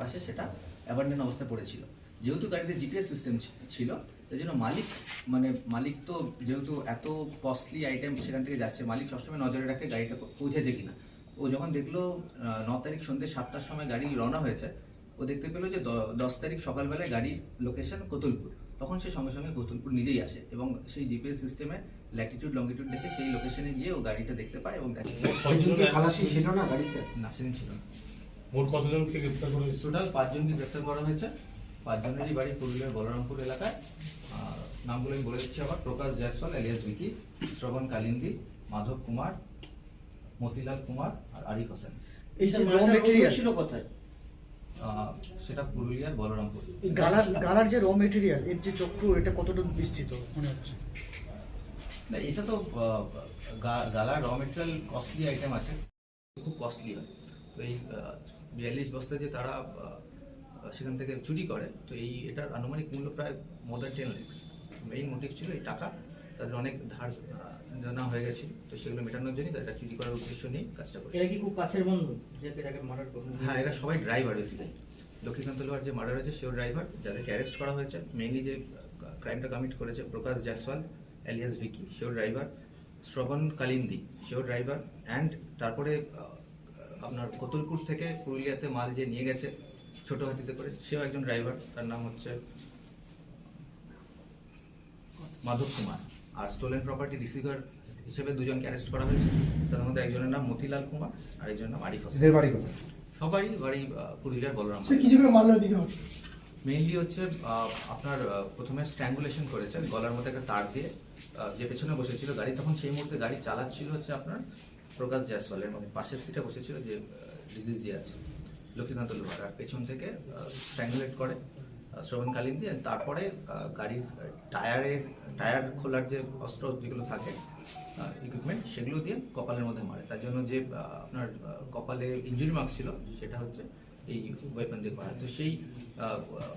পাশে সেটা অ্যাবান্ডেন অবস্থায় পড়েছিল। যেহেতু গাড়িতে জিপিএস সিস্টেম ছিল, তাই জন্য মালিক মানে মালিক তো যেহেতু এত কস্টলি আইটেম সেখান থেকে যাচ্ছে, মালিক সবসময় নজরে রাখে গাড়িটা পৌঁছেছে কিনা। ও যখন দেখল ন তারিখ সন্ধ্যে সাতটার সময় গাড়ি রওনা হয়েছে, ও দেখতে পেল যে দশ তারিখ সকালবেলায় গাড়ির লোকেশন কোতুলপুর। তখন সে সঙ্গে সঙ্গে কোতুলপুর নিজেই আসে এবং সেই জিপিএস সিস্টেমে ল্যাটিটিউড লঙ্গিটিউড দেখে সেই লোকেশনে গিয়ে ও গাড়িটা দেখতে পায় এবং দেখে খালাসি? ছিল না গাড়িতে? না সেদিন ছিল না। মোট কতজনকে গ্রেপ্তার করা হয়েছে? টোটাল পাঁচজনকে গ্রেফতার করা হয়েছে। পাঁচজনেরই বাড়ি পুরুলিয়ার বলরামপুর এলাকায়। আর নামগুলো আমি বলে দিচ্ছি আবার। প্রকাশ জয়সওয়াল এলিয়াস বিকি শ্রবণ কালিন্দি মাধব কুমার মতিলাল কুমার আর আরিফ হোসেন। এই যে র ছিল কোথায়? সেটা পুরুলিয়ার বলরামপুর। গালার গালার যে র মেটেরিয়াল এর যে চক্র এটা কতটা বিস্তৃত মনে হচ্ছে? না এটা তো গালার র মেটেরিয়াল কস্টলি আইটেম আছে খুব কস্টলি হয়। তো এই বিয়াল্লিশ বস্তা যে তারা সেখান থেকে চুরি করে তো এই এটার আনুমানিক মূল্য প্রায় more than ten lakhs main motive ছিল এই টাকা। তাদের অনেক ধার জানা হয়ে গেছে। তো সেগুলো মেটানোর জন্যই তারা চুরি করার উদ্দেশ্য নিয়ে কাজটা করে এরা কি খুব কাছের বন্ধু? এটাকে মার্ডার হ্যাঁ এরা সবাই ড্রাইভার বেসিক্যালি লক্ষ্মীকান্ত লোহার যে মার্ডার হয়েছে সেও ড্রাইভার যাদেরকে অ্যারেস্ট করা হয়েছে মেইনলি যে ক্রাইমটা কমিট করেছে প্রকাশ জয়সওয়াল এলিয়াস ভিকি সেও ড্রাইভার শ্রবণ কালিন্দি সেও ড্রাইভার অ্যান্ড তারপরে আপনার কতুলপুর থেকে পুরুলিয়াতে মাল যে নিয়ে গেছে ছোট হাতিতে করে সেও একজন ড্রাইভার তার নাম হচ্ছে মাধব কুমার। আর স্টোলেন প্রপার্টি রিসিভার হিসেবে দুজনকে অ্যারেস্ট করা হয়েছে। তাদের মধ্যে একজনের নাম মতিলাল কুমার আর একজনের নাম আরিফ হোসেন। বাড়ি কোথায়? সবারই বাড়ি পুরুলিয়ার বলরাম কিছু করে মারলো দিকে হচ্ছে। মেইনলি হচ্ছে আপনার প্রথমে স্ট্র্যাঙ্গুলেশন করেছে গলার মধ্যে একটা তার দিয়ে যে পেছনে বসেছিল গাড়ি তখন সেই মুহূর্তে গাড়ি চালাচ্ছিল হচ্ছে আপনার প্রকাশ জয়সওয়ালের মানে পাশের সিটে বসেছিল যে ডিজিজ যে আছে লক্ষ্মীকান্ত লোহার। আর পেছন থেকে স্ট্র্যাঙ্গুলেট করে। আহ, শ্রবণ কালিন্দি তারপরে গাড়ির টায়ারের টায়ার খোলার যে অস্ত্র যেগুলো থাকে ইকুইপমেন্ট সেগুলো দিয়ে কপালের মধ্যে মারে। তার জন্য যে আপনার কপালে ইঞ্জুরি মার্কস ছিল সেটা হচ্ছে এই ওয়েপন দিয়ে করা। তো সেই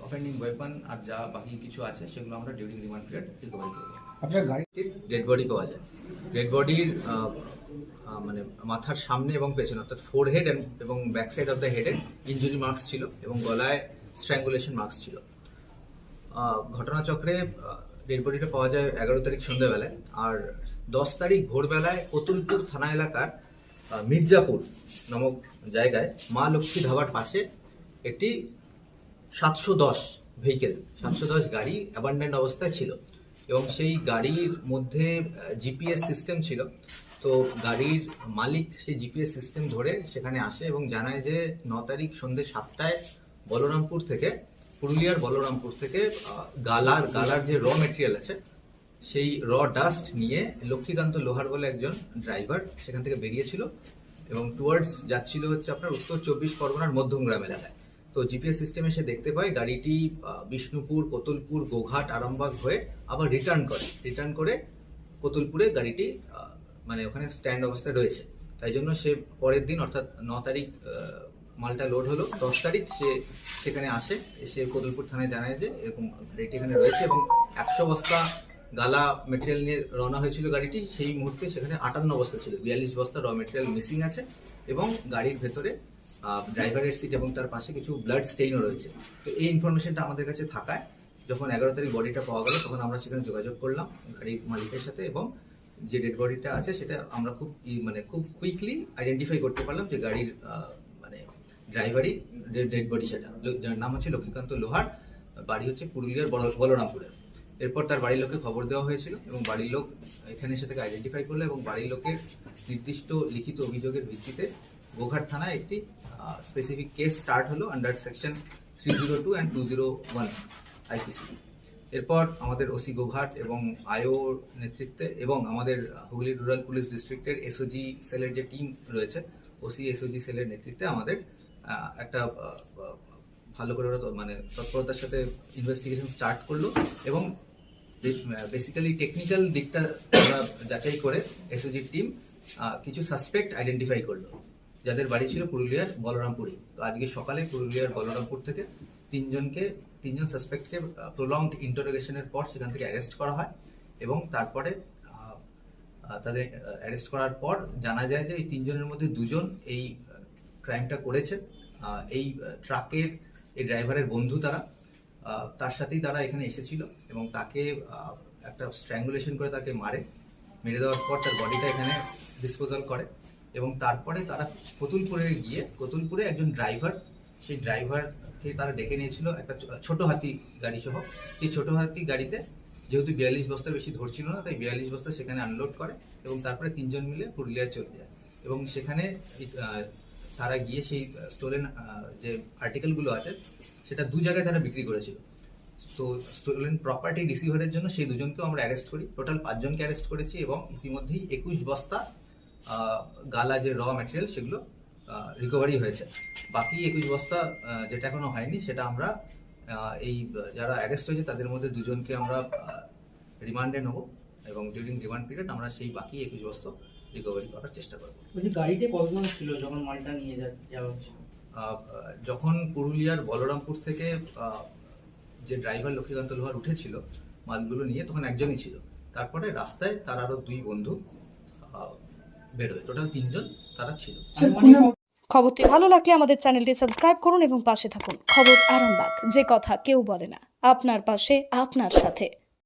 অফেন্ডিং ওয়েপন আর যা বাকি কিছু আছে সেগুলো আমরা ডিউরিং রিমান্ড পিরিয়ড রিকভারি করব আপনার ডেড বডি পাওয়া যায়। ডেড বডির মানে মাথার সামনে এবং পেছনে অর্থাৎ ফোর হেড এবং ব্যাক সাইড অফ দ্য হেডে ইঞ্জুরি মার্কস ছিল এবং গলায় স্ট্র্যাঙ্গুলেশন মার্কস ছিল। ঘটনাচক্রে ডেড বডিটা পাওয়া যায় এগারো তারিখ সন্ধ্যাবেলায়, আর দশ তারিখ ভোরবেলায় কতুলপুর থানা এলাকার মির্জাপুর নামক জায়গায় মা লক্ষ্মী ধাবার পাশে একটি সাতশো দশ ভেহিকেল সাতশো দশ গাড়ি অ্যাবান্ডেন্ট অবস্থায় ছিল। এবং সেই গাড়ির মধ্যে জিপিএস সিস্টেম ছিল। তো গাড়ির মালিক সেই জিপিএস সিস্টেম ধরে সেখানে আসে এবং জানায় যে ন তারিখ সন্ধ্যে সাতটায় বলরামপুর থেকে, পুরুলিয়ার বলরামপুর থেকে গালার গালার যে র মেটেরিয়াল আছে, সেই র ডাস্ট নিয়ে লক্ষ্মীকান্ত লোহার বলে একজন ড্রাইভার সেখান থেকে বেরিয়েছিল এবং টুয়ার্ডস যাচ্ছিল হচ্ছে আপনার উত্তর চব্বিশ পরগনার মধ্যমগ্রাম এলাকায়। তো জিপিএস সিস্টেমে সে দেখতে পায় গাড়িটি বিষ্ণুপুর, কতুলপুর, গোঘাট, আরামবাগ হয়ে আবার রিটার্ন করে। রিটার্ন করে কতুলপুরে গাড়িটি মানে ওখানে স্ট্যান্ড অবস্থায় রয়েছে। তাই জন্য সে পরের দিন, অর্থাৎ ন তারিখ মালটা লোড হলো। দশ তারিখ সে সেখানে আসে, এসে কতুলপুর থানায় জানায় যে এরকম গাড়িটি এখানে রয়েছে এবং একশো বস্তা গালা মেটেরিয়াল নিয়ে রওনা হয়েছিল গাড়িটি। সেই মুহূর্তে সেখানে আটান্ন বস্তা ছিল, বিয়াল্লিশ বস্তা র মেটেরিয়াল মিসিং আছে এবং গাড়ির ভেতরে ড্রাইভারের সিট এবং তার পাশে কিছু ব্লাড স্টেইনও রয়েছে। তো এই ইনফরমেশনটা আমাদের কাছে থাকায় যখন এগারো তারিখ বডিটা পাওয়া গেল, তখন আমরা সেখানে যোগাযোগ করলাম গাড়ির মালিকের সাথে এবং যে ডেড বডিটা আছে সেটা আমরা খুব মানে খুব কুইকলি আইডেন্টিফাই করতে পারলাম যে গাড়ির ড্রাইভারই ডেড বডি সেটা। যার নাম হচ্ছে লক্ষ্মীকান্ত লোহার, বাড়ি হচ্ছে পুরুলিয়ার বলরামপুরের। এরপর তার বাড়ির লোককে খবর দেওয়া হয়েছিল এবং বাড়ির লোক এখানে এসে আইডেন্টিফাই করল এবং বাড়ির লোকের নির্দিষ্ট লিখিত অভিযোগের ভিত্তিতে গোঘাট থানায় একটি স্পেসিফিক কেস স্টার্ট হলো under section three zero two and two zero one IPC এরপর আমাদের ওসি গোঘাট এবং আয়ো নেতৃত্বে এবং আমাদের হুগলি রুরাল পুলিশ ডিস্ট্রিক্টের এসওজি সেলের যে টিম রয়েছে ওসি এসওজি সেলের নেতৃত্বে আমাদের একটা ভালো করে ওরা মানে তৎপরতার সাথে ইনভেস্টিগেশন স্টার্ট করল এবং বেসিক্যালি টেকনিক্যাল দিকটা আমরা যাচাই করে এসওজির টিম কিছু সাসপেক্ট আইডেন্টিফাই করল। যাদের বাড়ি ছিল পুরুলিয়ার বলরামপুরে। তো আজকে সকালে পুরুলিয়ার বলরামপুর থেকে তিনজনকে, তিনজন সাসপেক্টকে প্রলংড ইন্টারোগেশনের পর সেখান থেকে অ্যারেস্ট করা হয় এবং তারপরে তাদের অ্যারেস্ট করার পর জানা যায় যে এই তিনজনের মধ্যে দুজন এই ক্রাইমটা করেছে। এই ট্রাকের এই ড্রাইভারের বন্ধু তারা। তার সাথেই তারা এখানে এসেছিল এবং তাকে একটা স্ট্র্যাঙ্গুলেশন করে তাকে মারে। মেরে দেওয়ার পর তার বডিটা এখানে ডিসপোজাল করে এবং তারপরে তারা কতুলপুরে গিয়ে, কতুলপুরে একজন ড্রাইভার সেই ড্রাইভারকে তারা ডেকে নিয়েছিল একটা ছোট হাতি গাড়ি সহ। সেই ছোট হাতি গাড়িতে যেহেতু বিয়াল্লিশ বস্তার বেশি ধরছিল না, তাই বিয়াল্লিশ বস্তা সেখানে আনলোড করে এবং তারপরে তিনজন মিলে পুরুলিয়ায় চলে যায়। এবং সেখানে তারা গিয়ে সেই স্টোলেন যে আর্টিকেলগুলো আছে, সেটা দু জায়গায় তারা বিক্রি করেছিল। তো স্টোলেন প্রপার্টি রিসিভারের জন্য সেই দুজনকেও আমরা অ্যারেস্ট করি। টোটাল পাঁচজনকে অ্যারেস্ট করেছি এবং ইতিমধ্যেই একুশ বস্তা গালা যে র ম্যাটেরিয়াল সেগুলো রিকভারি হয়েছে। বাকি একুশ বস্তা যেটা এখনও হয়নি, সেটা আমরা এই, যারা অ্যারেস্ট হয়েছে, তাদের মধ্যে দুজনকে আমরা রিমান্ডে নেব এবং ডিউরিং রিমান্ড পিরিয়ড আমরা সেই বাকি একুশ বস্তা রিকভারি করার চেষ্টা করব। বলছি গাড়িতে কতজন ছিল যখন মালটা নিয়ে যাওয়া হচ্ছিল আহ, যখন পুরুলিয়ার বলরামপুর থেকে যে ড্রাইভার লক্ষ্মীকান্ত লোহার উঠেছিল মালগুলো নিয়ে তখন একজনই ছিল। তারপরে রাস্তায় তার আরও দুই বন্ধু বেরোয় টোটাল তিনজন তারা ছিল। খবরটি ভালো লাগলে আমাদের চ্যানেলটি সাবস্ক্রাইব করুন এবং পাশে থাকুন। খবর আরামবাগ যে কথা কেউ বলে না আপনার পাশে আপনার সাথে।